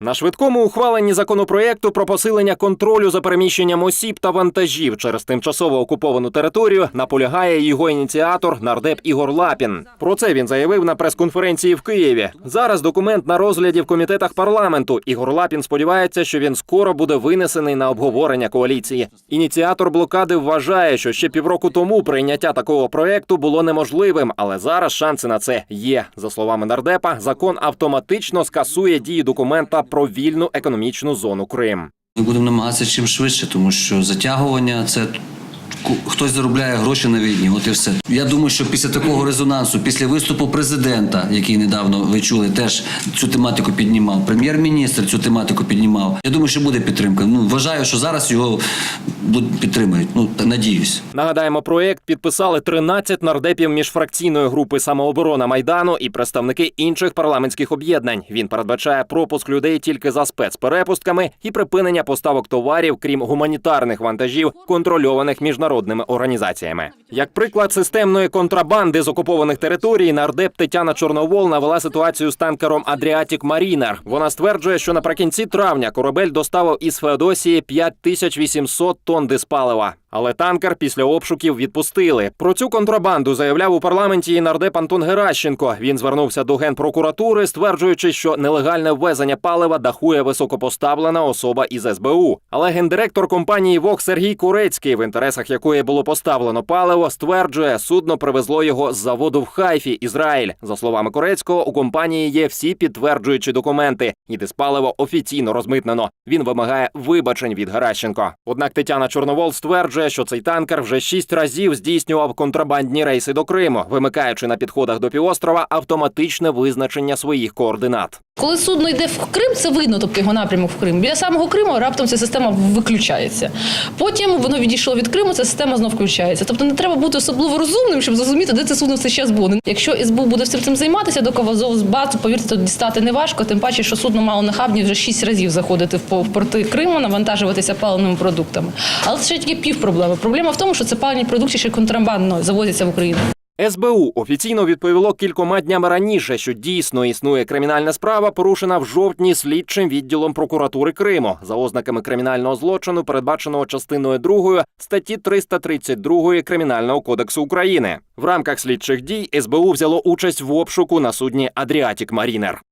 На швидкому ухваленні законопроєкту про посилення контролю за переміщенням осіб та вантажів через тимчасово окуповану територію наполягає його ініціатор нардеп Ігор Лапін. Про це він заявив на прес-конференції в Києві. Зараз документ на розгляді в комітетах парламенту. Ігор Лапін сподівається, що він скоро буде винесений на обговорення коаліції. Ініціатор блокади вважає, що ще півроку тому прийняття такого проекту було неможливим, але зараз шанси на це є. За словами нардепа, закон автоматично скасує дії документа про вільну економічну зону Крим. Ми будемо намагатися чим швидше, тому що затягування це хтось заробляє гроші на війні. От і все. Я думаю, що після такого резонансу, після виступу президента, який недавно ви чули, теж цю тематику піднімав. Прем'єр-міністр цю тематику піднімав. Я думаю, що буде підтримка. Ну вважаю, що зараз його будуть підтримують. Ну та- надіюсь. Нагадаємо, проєкт підписали 13 нардепів міжфракційної групи самооборона майдану і представники інших парламентських об'єднань. Він передбачає пропуск людей тільки за спецперепустками і припинення поставок товарів, крім гуманітарних вантажів, контрольованих міжнародними організаціями. Як приклад системної контрабанди з окупованих територій, нардеп Тетяна Чорновол навела ситуацію з танкером Адріатік Марінер. Вона стверджує, що наприкінці травня корабель доставив із Феодосії 5800 тонн диспалива. Але танкер після обшуків відпустили. Про цю контрабанду заявляв у парламенті і нардеп Антон Геращенко. Він звернувся до генпрокуратури, стверджуючи, що нелегальне ввезення палива дахує високопоставлена особа із СБУ. Але гендиректор компанії ВОК Сергій Курецький, в інтересах якої було поставлено паливо, стверджує, судно привезло його з заводу в Хайфі, Ізраїль. За словами Курецького, у компанії є всі підтверджуючі документи, і диспаливо офіційно розмитнено. Він вимагає вибачень від Геращенко. Однак Тетяна Чорновол стверджує, що цей танкер вже шість разів здійснював контрабандні рейси до Криму, вимикаючи на підходах до півострова автоматичне визначення своїх координат. Коли судно йде в Крим, це видно, тобто його напрямок в Крим. Біля самого Криму раптом ця система виключається. Потім воно відійшло від Криму, ця система знов включається. Тобто не треба бути особливо розумним, щоб зрозуміти, де це судно все ще буде. Якщо СБУ буде всім цим займатися, доки Азов з бату повірте, тут дістати не важко, тим паче, що судно мало на хабні вже шість разів заходити в порти Криму, навантажуватися паленими продуктами. Але це ще тільки пів проблеми. Проблема в тому, що це палені продукти ще контрабандно завозяться в Україну. СБУ офіційно відповіло кількома днями раніше, що дійсно існує кримінальна справа, порушена в жовтні слідчим відділом прокуратури Криму за ознаками кримінального злочину, передбаченого частиною 2 статті 332 Кримінального кодексу України. В рамках слідчих дій СБУ взяло участь в обшуку на судні Адріатік Марінер.